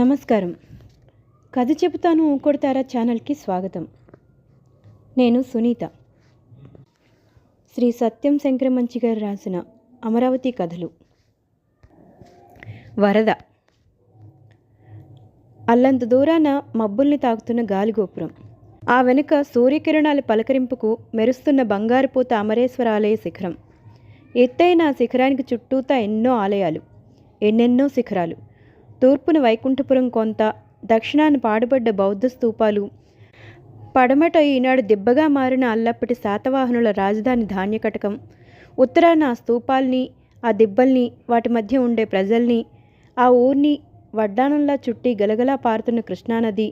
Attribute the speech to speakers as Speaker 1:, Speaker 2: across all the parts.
Speaker 1: నమస్కారం కథ చెబుతాను కొడతారా ఛానల్కి స్వాగతం నేను సునీత శ్రీ సత్యం శంకరమంచి గారు రాసిన అమరావతి కథలు వరద అల్లంత దూరాన మబ్బుల్ని తాకుతున్న గాలిగోపురం ఆ వెనుక సూర్యకిరణాల పలకరింపుకు మెరుస్తున్న బంగారుపూత ఆలయ శిఖరం ఎత్తైన శిఖరానికి చుట్టూతా ఎన్నో ఆలయాలు ఎన్నెన్నో శిఖరాలు తూర్పున వైకుంఠపురం కొంత దక్షిణాన పాడుబడ్డ బౌద్ధ స్తూపాలు పడమట ఈనాడు దెబ్బగా మారిన అల్లప్పటి శాతవాహనుల రాజధాని ధాన్యకటకం ఉత్తరాన ఆ స్తూపాల్ని ఆ దిబ్బల్ని వాటి మధ్య ఉండే ప్రజల్ని ఆ ఊర్ని వడ్డానంలా చుట్టి గలగలా పారుతున్న కృష్ణానది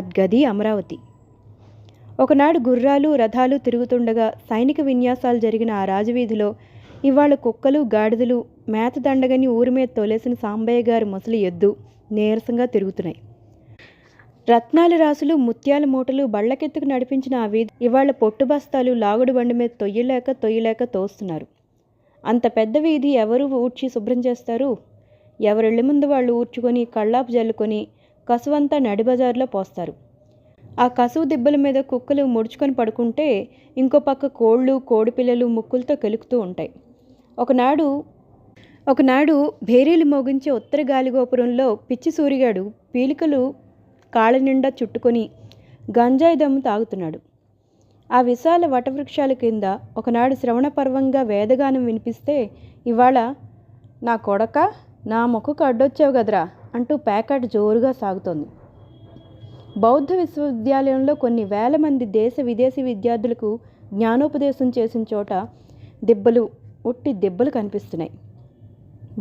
Speaker 1: అద్గది అమరావతి ఒకనాడు గుర్రాలు రథాలు తిరుగుతుండగా సైనిక విన్యాసాలు జరిగిన ఆ రాజవీధిలో ఇవాళ కుక్కలు గాడిదలు మేత దండగని ఊరి మీద తొలేసిన సాంబయ్య గారి ముసలి ఎద్దు నీరసంగా తిరుగుతున్నాయి రత్నాల రాసులు ముత్యాల మూటలు బళ్ళకెత్తుకు నడిపించిన ఆ వీధి ఇవాళ పొట్టు బస్తాలు లాగుడు బండి మీద తొయ్యలేక తొయ్యలేక తోస్తున్నారు అంత పెద్ద వీధి ఎవరు ఊడ్చి శుభ్రం చేస్తారు ఎవరిళ్ళ ముందు వాళ్ళు ఊడ్చుకొని కళ్ళాపు జల్లుకొని కసువంతా నడిబజార్లో పోస్తారు ఆ కసువు దిబ్బల మీద కుక్కలు ముడుచుకొని పడుకుంటే ఇంకో పక్క కోళ్ళు కోడిపిల్లలు ముక్కులతో కెలుకుతూ ఉంటాయి ఒకనాడు ఒకనాడు భేరీలు మోగించే ఉత్తర గాలిగోపురంలో పిచ్చి సూరిగాడు పీలికలు కాళ్ళ నిండా చుట్టుకొని గంజాయి దమ్ము తాగుతున్నాడు ఆ విశాల వటవృక్షాల కింద ఒకనాడు శ్రవణ పర్వంగా వేదగానం వినిపిస్తే ఇవాళ నా కొడక నా మొక్కకు అడ్డొచ్చావు కదరా అంటూ ప్యాకెట్ జోరుగా సాగుతోంది బౌద్ధ విశ్వవిద్యాలయంలో కొన్ని వేల మంది దేశ విదేశీ విద్యార్థులకు జ్ఞానోపదేశం చేసిన చోట దెబ్బలు ఉట్టి దెబ్బలు కనిపిస్తున్నాయి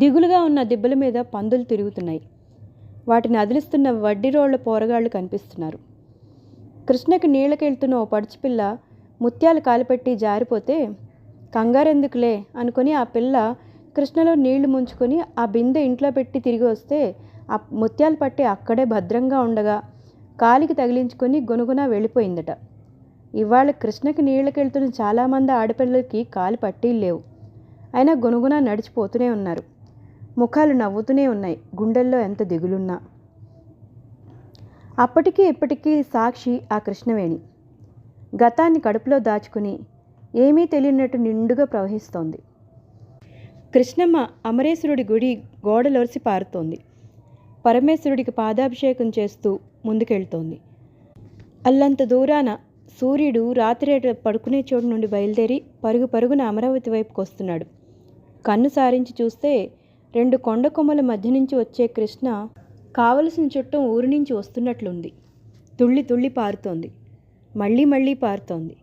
Speaker 1: దిగులుగా ఉన్న దిబ్బల మీద పందులు తిరుగుతున్నాయి వాటిని అదిలిస్తున్న వడ్డీ రోడ్ల పోరగాళ్లు కనిపిస్తున్నారు కృష్ణకి నీళ్ళకెళ్తున్న ఓ పడిచిపిల్ల ముత్యాలు కాలిపెట్టి జారిపోతే కంగారెందుకులే అనుకుని ఆ పిల్ల కృష్ణలో నీళ్లు ముంచుకొని ఆ బిందె ఇంట్లో పెట్టి తిరిగి వస్తే ఆ ముత్యాలు పట్టి అక్కడే భద్రంగా ఉండగా కాలికి తగిలించుకొని గొనుగున వెళ్ళిపోయిందట ఇవాళ కృష్ణకి నీళ్ళకెళ్తున్న చాలామంది ఆడపిల్లలకి కాలు పట్టి లేవు అయినా గొనుగున నడిచిపోతూనే ఉన్నారు ముఖాలు నవ్వుతూనే ఉన్నాయి గుండెల్లో ఎంత దిగులున్నా అప్పటికీ ఇప్పటికీ సాక్షి ఆ కృష్ణవేణి గతాన్ని కడుపులో దాచుకుని ఏమీ తెలియనట్టు నిండుగా ప్రవహిస్తోంది కృష్ణమ్మ అమరేశ్వరుడి గుడి గోడలొరిసి పారుతోంది పరమేశ్వరుడికి పాదాభిషేకం చేస్తూ ముందుకెళ్తోంది అల్లంత దూరాన సూర్యుడు రాత్రి పడుకునే చోటు నుండి బయలుదేరి పరుగు పరుగున అమరావతి వైపుకు వస్తున్నాడు కన్ను సారించి చూస్తే రెండు కొండ కొమ్మల మధ్య నుంచి వచ్చే కృష్ణ కావలసిన చుట్టం ఊరి నుంచి వస్తున్నట్లుంది తుళ్ళి తుళ్ళి పారుతోంది మళ్ళీ మళ్ళీ పారుతోంది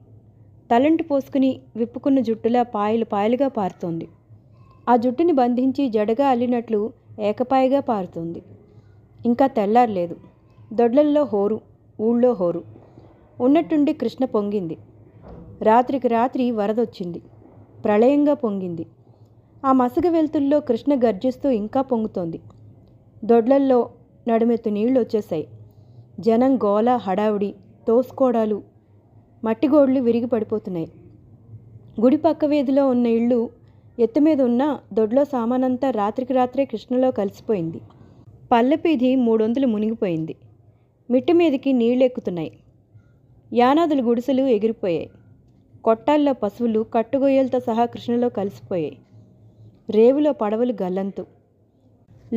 Speaker 1: తలంటు పోసుకుని విప్పుకున్న జుట్టులా పాయలు పాయలుగా పారుతోంది ఆ జుట్టుని బంధించి జడగా అల్లినట్లు ఏకపాయగా పారుతోంది ఇంకా తెల్లారలేదు దొడ్లల్లో హోరు ఊళ్ళో హోరు ఉన్నట్టుండి కృష్ణ పొంగింది రాత్రికి రాత్రి వరదొచ్చింది ప్రళయంగా పొంగింది ఆ మసగ వెలుతుల్లో కృష్ణ గర్జిస్తూ ఇంకా పొంగుతోంది దొడ్లల్లో నడుమెత్తు నీళ్లు వచ్చేశాయి జనం గోల హడావుడి తోసుకోడాలు మట్టిగోడ్లు విరిగి పడిపోతున్నాయి గుడి పక్క వీధిలో ఉన్న ఇళ్ళు ఎత్తు మీద ఉన్న దొడ్లో సామానంతా రాత్రికి రాత్రే కృష్ణలో కలిసిపోయింది పల్లెపీధి మూడొందలు మునిగిపోయింది మిట్టి మీదకి నీళ్లెక్కుతున్నాయి యానాదుల గుడిసెలు ఎగిరిపోయాయి కొట్టాల్లో పశువులు కట్టుగొయ్యలతో సహా కృష్ణలో కలిసిపోయాయి రేవులో పడవలు గల్లంతు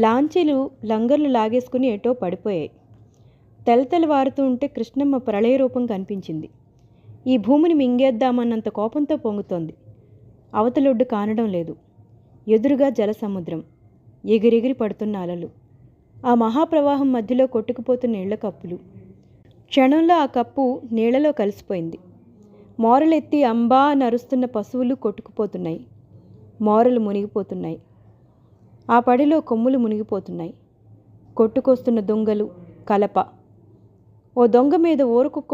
Speaker 1: లాంచీలు లంగర్లు లాగేసుకుని ఎటో పడిపోయాయి తెలతెలు వారుతూ ఉంటే కృష్ణమ్మ ప్రళయ రూపం కనిపించింది ఈ భూమిని మింగేద్దామన్నంత కోపంతో పొంగుతోంది అవతలొడ్డు కానడం లేదు ఎదురుగా జలసముద్రం ఎగిరెగిరి పడుతున్న అలలు ఆ మహాప్రవాహం మధ్యలో కొట్టుకుపోతున్న నీళ్ల కప్పులు క్షణంలో ఆ కప్పు నీళ్లలో కలిసిపోయింది మోరలెత్తి అంబా నరుస్తున్న పశువులు కొట్టుకుపోతున్నాయి మోరలు మునిగిపోతున్నాయి ఆ పడిలో కొమ్ములు మునిగిపోతున్నాయి కొట్టుకొస్తున్న దొంగలు కలప ఓ దొంగ మీద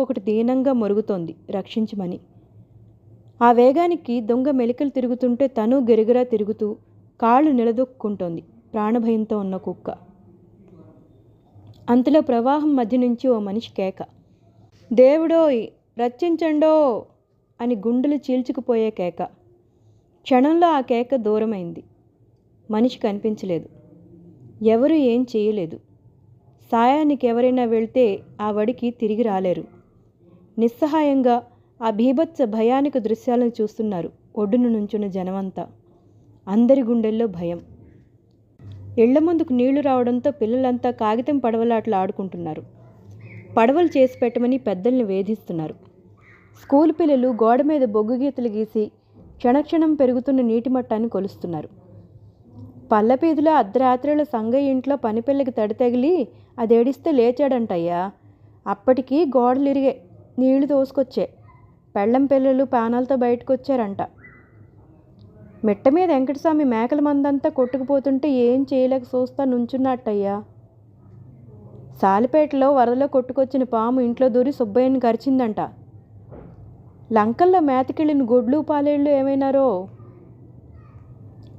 Speaker 1: ఒకటి దీనంగా మరుగుతోంది రక్షించమని ఆ వేగానికి దొంగ మెలికలు తిరుగుతుంటే తను గెరిగిరా తిరుగుతూ కాళ్ళు నిలదొక్కుంటోంది ప్రాణభయంతో ఉన్న కుక్క అంతలో ప్రవాహం మధ్య నుంచి ఓ మనిషి కేక దేవుడోయ్ రక్షించండో అని గుండెలు చీల్చుకుపోయే కేక క్షణంలో ఆ కేక దూరమైంది మనిషి కనిపించలేదు ఎవరు ఏం చేయలేదు సాయానికి ఎవరైనా వెళ్తే ఆ వడికి తిరిగి రాలేరు నిస్సహాయంగా ఆ భీభత్స భయానిక దృశ్యాలను చూస్తున్నారు ఒడ్డున నుంచున్న జనమంతా అందరి గుండెల్లో భయం ఇళ్ల ముందుకు నీళ్లు రావడంతో పిల్లలంతా కాగితం పడవలాట్లు ఆడుకుంటున్నారు పడవలు చేసి పెట్టమని పెద్దల్ని వేధిస్తున్నారు స్కూల్ పిల్లలు గోడ మీద బొగ్గు గీతలు గీసి క్షణక్షణం పెరుగుతున్న నీటి మట్టాన్ని కొలుస్తున్నారు పల్లపీదుల అర్ధరాత్రిలో సంగయ్య ఇంట్లో పనిపిల్లకి తడి తగిలి అదేడిస్తే లేచాడంటయ్యా అప్పటికీ గోడలు ఇరిగే నీళ్లు తోసుకొచ్చే పెళ్ళం పిల్లలు పానాలతో బయటకు వచ్చారంట మిట్ట మీద వెంకటస్వామి మేకల మందంతా కొట్టుకుపోతుంటే ఏం చేయలేక చూస్తా నుంచున్నట్టయ్యా సాలిపేటలో వరదలో కొట్టుకొచ్చిన పాము ఇంట్లో దూరి సుబ్బయ్యని కరిచిందంట లంకల్లో మేతకెళ్ళిన గొడ్లు పాలేళ్ళు ఏమైనారో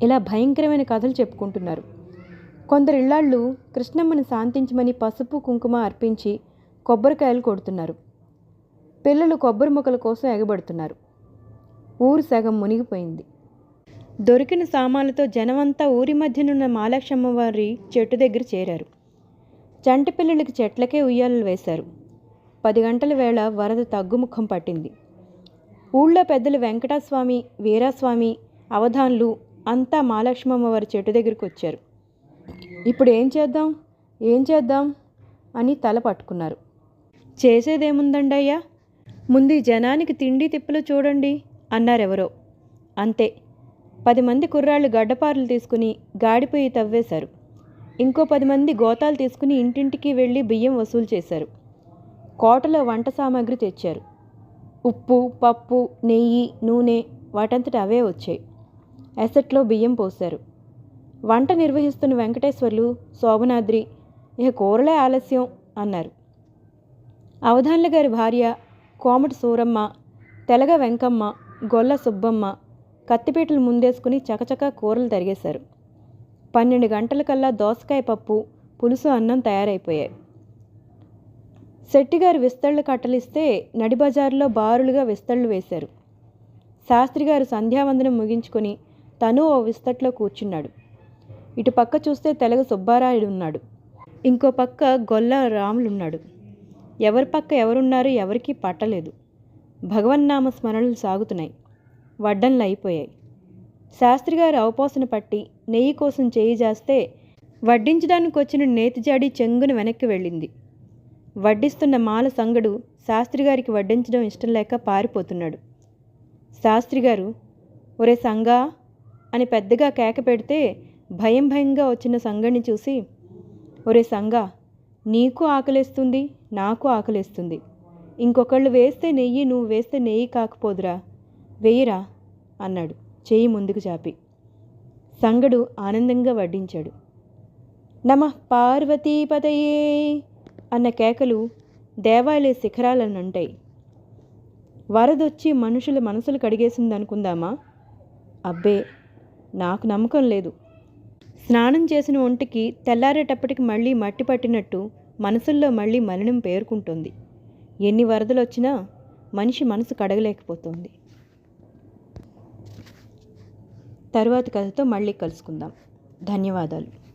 Speaker 1: ఇలా భయంకరమైన కథలు చెప్పుకుంటున్నారు కొందరు ఇళ్లాళ్ళు కృష్ణమ్మని శాంతించమని పసుపు కుంకుమ అర్పించి కొబ్బరికాయలు కొడుతున్నారు పిల్లలు కొబ్బరి మొక్కల కోసం ఎగబడుతున్నారు ఊరు సగం మునిగిపోయింది దొరికిన సామాన్లతో జనమంతా ఊరి మధ్యనున్న మాలక్షమ్మ వారి చెట్టు దగ్గర చేరారు చంటి పిల్లలకి చెట్లకే ఉయ్యాలలు వేశారు పది గంటల వేళ వరద తగ్గుముఖం పట్టింది ఊళ్ళో పెద్దలు వెంకటస్వామి వీరాస్వామి అవధాన్లు అంతా మహాలక్ష్మమ్మ వారి చెట్టు దగ్గరికి వచ్చారు ఇప్పుడు ఏం చేద్దాం ఏం చేద్దాం అని తల పట్టుకున్నారు చేసేదేముందండి అయ్యా ముందు జనానికి తిండి తిప్పలు చూడండి అన్నారెవరో అంతే పది మంది కుర్రాళ్ళు గడ్డపారలు తీసుకుని గాడిపోయి తవ్వేశారు ఇంకో పది మంది గోతాలు తీసుకుని ఇంటింటికి వెళ్ళి బియ్యం వసూలు చేశారు కోటలో వంట సామాగ్రి తెచ్చారు ఉప్పు పప్పు నెయ్యి నూనె వాటంతట అవే వచ్చాయి అసెట్లో బియ్యం పోశారు వంట నిర్వహిస్తున్న వెంకటేశ్వర్లు శోభనాద్రి ఇక కూరలే ఆలస్యం అన్నారు అవధాన్ల గారి భార్య కోమటి సూరమ్మ తెలగ వెంకమ్మ గొల్ల సుబ్బమ్మ కత్తిపీటలు ముందేసుకుని చకచకా కూరలు తరిగేశారు పన్నెండు గంటలకల్లా దోసకాయ పప్పు పులుసు అన్నం తయారైపోయాయి శెట్టిగారు విస్తళ్ళు కట్టలిస్తే నడిబజారులో బారులుగా విస్తళ్ళు వేశారు శాస్త్రిగారు సంధ్యావందనం ముగించుకొని తను ఓ విస్తట్లో కూర్చున్నాడు ఇటు పక్క చూస్తే తెలుగు సుబ్బారాయుడు ఉన్నాడు ఇంకో పక్క గొల్ల రాములున్నాడు ఎవరి పక్క ఎవరున్నారో ఎవరికీ పట్టలేదు భగవన్నామ స్మరణలు సాగుతున్నాయి వడ్డన్లు అయిపోయాయి శాస్త్రిగారు అవపోసన పట్టి నెయ్యి కోసం చేయి జాస్తే వడ్డించడానికి వచ్చిన నేతిజాడి చెంగున వెనక్కి వెళ్ళింది వడ్డిస్తున్న మాల సంగడు శాస్త్రిగారికి వడ్డించడం ఇష్టం లేక పారిపోతున్నాడు శాస్త్రిగారు ఒరే సంగా అని పెద్దగా కేక పెడితే భయం భయంగా వచ్చిన సంగడిని చూసి ఒరే సంగా నీకు ఆకలేస్తుంది నాకు ఆకలేస్తుంది ఇంకొకళ్ళు వేస్తే నెయ్యి నువ్వు వేస్తే నెయ్యి కాకపోదురా వేయిరా అన్నాడు చేయి ముందుకు చాపి సంగడు ఆనందంగా వడ్డించాడు నమ పార్వతీపతయే అన్న కేకలు దేవాలయ శిఖరాలనుంటాయి వరదొచ్చి మనుషుల మనసులు కడిగేసింది అనుకుందామా అబ్బే నాకు నమ్మకం లేదు స్నానం చేసిన ఒంటికి తెల్లారేటప్పటికి మళ్ళీ మట్టి పట్టినట్టు మనసుల్లో మళ్ళీ మలినం పేరుకుంటుంది ఎన్ని వరదలు వచ్చినా మనిషి మనసు కడగలేకపోతుంది తరువాతి కథతో మళ్ళీ కలుసుకుందాం ధన్యవాదాలు